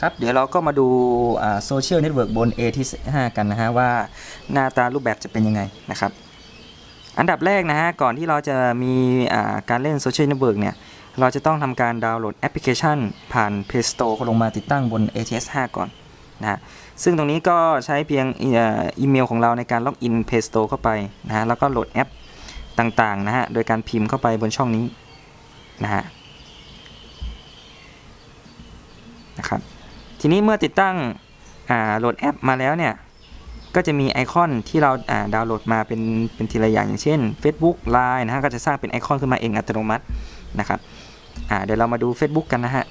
ครับเดี๋ยวเราก็มาดูโซเชียลเน็ตเวิร์กบน A5 กันนะฮะว่าหน้าตารูปแบบจะเป็นยังไงนะครับ อันดับแรกนะฮะก่อนที่เราจะมีอ่าการเล่นโซเชียลเน็ตเวิร์กเนี่ยเราจะต้องทำการดาวน์โหลดแอปพลิเคชัน ผ่าน Play Store ลงมาติดตั้งบน ATS 5 ก่อนนะฮะซึ่งตรงนี้ก็ใช้เพียงอีเอ่ออีเมลของเราในการล็อกอิน Play Store เข้าไปนะฮะแล้วก็โหลดแอปต่างๆนะฮะโดยการพิมพ์เข้าไปบนช่องนี้นะฮะนะครับ ทีนี้เมื่อติดตั้งโหลดแอปมาแล้วเนี่ยก็จะมีไอคอนที่เราดาวน์โหลดมาเป็นเป็นทีละอย่างอย่างเช่น Facebook Line นะฮะก็จะสร้างเป็นไอคอนขึ้นมาเองอัตโนมัตินะครับเดี๋ยวเรามาดู Facebook กันนะฮะ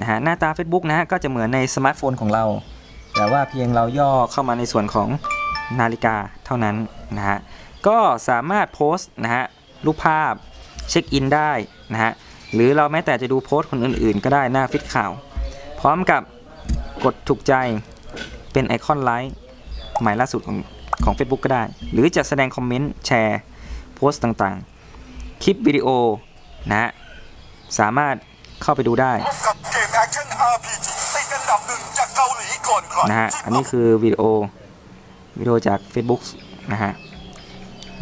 นะฮะหน้าตา Facebook นะฮะก็จะเหมือนในสมาร์ทโฟนของเรา แต่ว่าเพียงเราย่อเข้ามาในส่วนของนาฬิกาเท่านั้นนะฮะก็สามารถโพสต์นะฮะรูปภาพเช็คอินได้นะฮะ หรือเราแม้แต่จะดูโพสต์คนอื่นๆ ก็ได้หน้าฟิตข่าว พร้อมกับกดถูกใจเป็นไอคอนไลค์ใหม่ล่าสุดของของ Facebook ก็ได้ หรือจะแสดงคอมเมนต์แชร์โพสต์ต่างๆ คลิปวิดีโอนะฮะสามารถเข้าไปดูได้น RPG ติดอันดับหนึ่งจากเกาหลีก่อนใครนะฮะ อันนี้คือวิดีโอวิดีโอจาก Facebook นะฮะ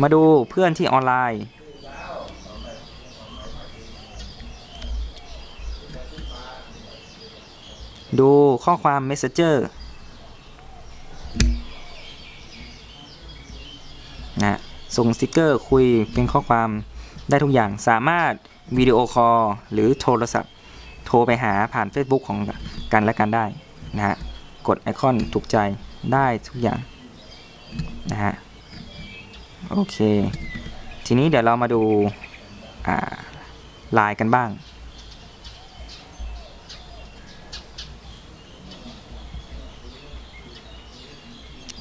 มาดูเพื่อนที่ออนไลน์ ดูข้อความ Messenger นะฮะส่งสติกเกอร์คุยเป็นข้อความได้ทุกอย่างสามารถวิดีโอคอลหรือโทรศัพท์ โทรไปหาผ่าน Facebook ของกันและกันได้นะฮะกดไอคอนถูกใจได้ทุกอย่างนะฮะโอเค ทีนี้เดี๋ยวเรามาดูอ่าไลน์กันบ้าง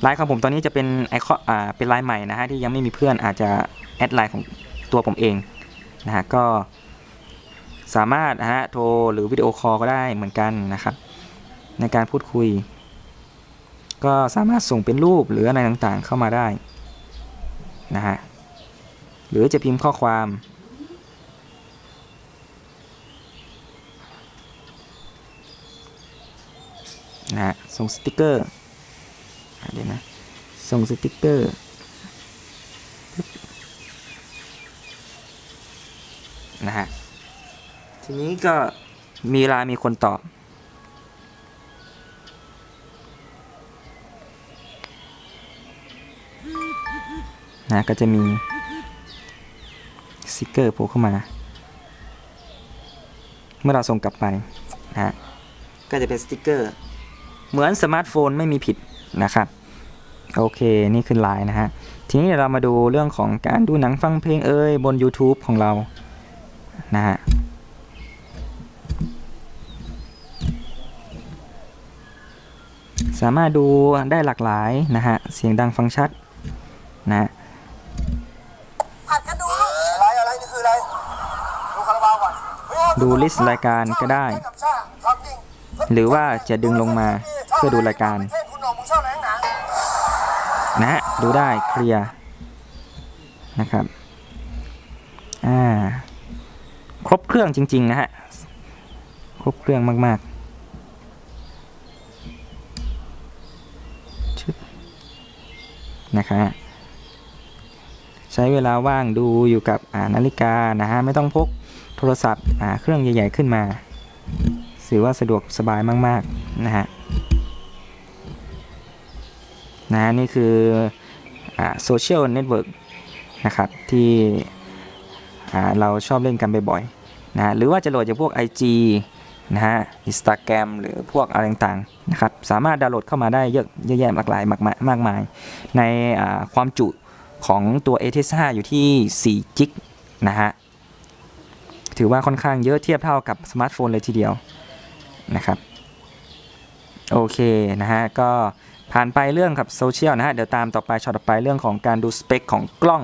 ไลน์ของผมตอนนี้จะเป็นไอคอนอ่าเป็นไลน์ใหม่นะฮะที่ยังไม่มีเพื่อนอาจจะแอดไลน์ของตัวผมเองนะฮะก็สามารถนะฮะโทรหรือวิดีโอคอลก็ได้เหมือนกันนะครับ ในการพูดคุย ก็สามารถส่งเป็นรูปหรืออะไรต่างๆเข้ามาได้นะฮะหรือจะพิมพ์ข้อความนะฮะส่งสติกเกอร์ เดี๋ยวนะ ส่งสติกเกอร์นะฮะ ทีนี้ก็มีเวลามีคนตอบ นะก็จะมีสติกเกอร์โผล่เข้ามา เมื่อเราส่งกลับไปนะฮะก็จะเป็นสติกเกอร์ เหมือนสมาร์ทโฟนไม่มีผิดนะครับ โอเค นี่คือไลน์นะฮะ ทีนี้เดี๋ยวเรามาดูเรื่องของการดูหนังฟังเพลงเอ่ยบน YouTube ของเรา นะฮะ สามารถดูได้หลากหลายนะฮะ เสียงดังฟังชัด นะฮะผัดกันดูอะไรอะไรนี่คืออะไรดูคาราบาวก่อนเฮ้ยดูลิสต์รายการก็ได้กับชาติครับจริงหรือว่าจะดึงลงมาเพื่อดูรายการ นะฮะดูได้เคลียร์นะครับอ่าครบเครื่องจริง ๆ นะฮะครบเครื่องมากๆชึบนะครับใช้เวลาว่างดูอยู่กับอ่านาฬิกานะฮะไม่ต้องพกโทรศัพท์อ่าเครื่องใหญ่ ๆ ขึ้นมาถือว่าสะดวกสบายมาก ๆ นะฮะ นะนี่คือโซเชียลเน็ตเวิร์กนะครับที่เราชอบเล่นกันบ่อยๆนะหรือว่าจะโหลดจากพวก IG นะฮะ Instagram หรือพวกอะไรต่างๆนะครับสามารถดาวน์โหลดเข้ามาได้เยอะเยอะแยะมากหลายมากมายมากมาย ในความจุของตัว a t s 5อยู่ที่4จิกนะฮะถือว่าค่อนข้างเยอะเทียบเท่ากับสมาร์ทโฟนเลยทีเดียวนะครับ โอเคนะฮะก็ผ่านไปเรื่องกับโซเชียลนะฮะเดี๋ยวตามต่อไปช็อตต่อไปเรื่องของการดูสเปคของกล้อง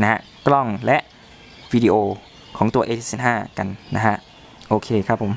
นะฮะกล้องและวิดีโอของตัว A75 กันนะฮะโอเคครับผม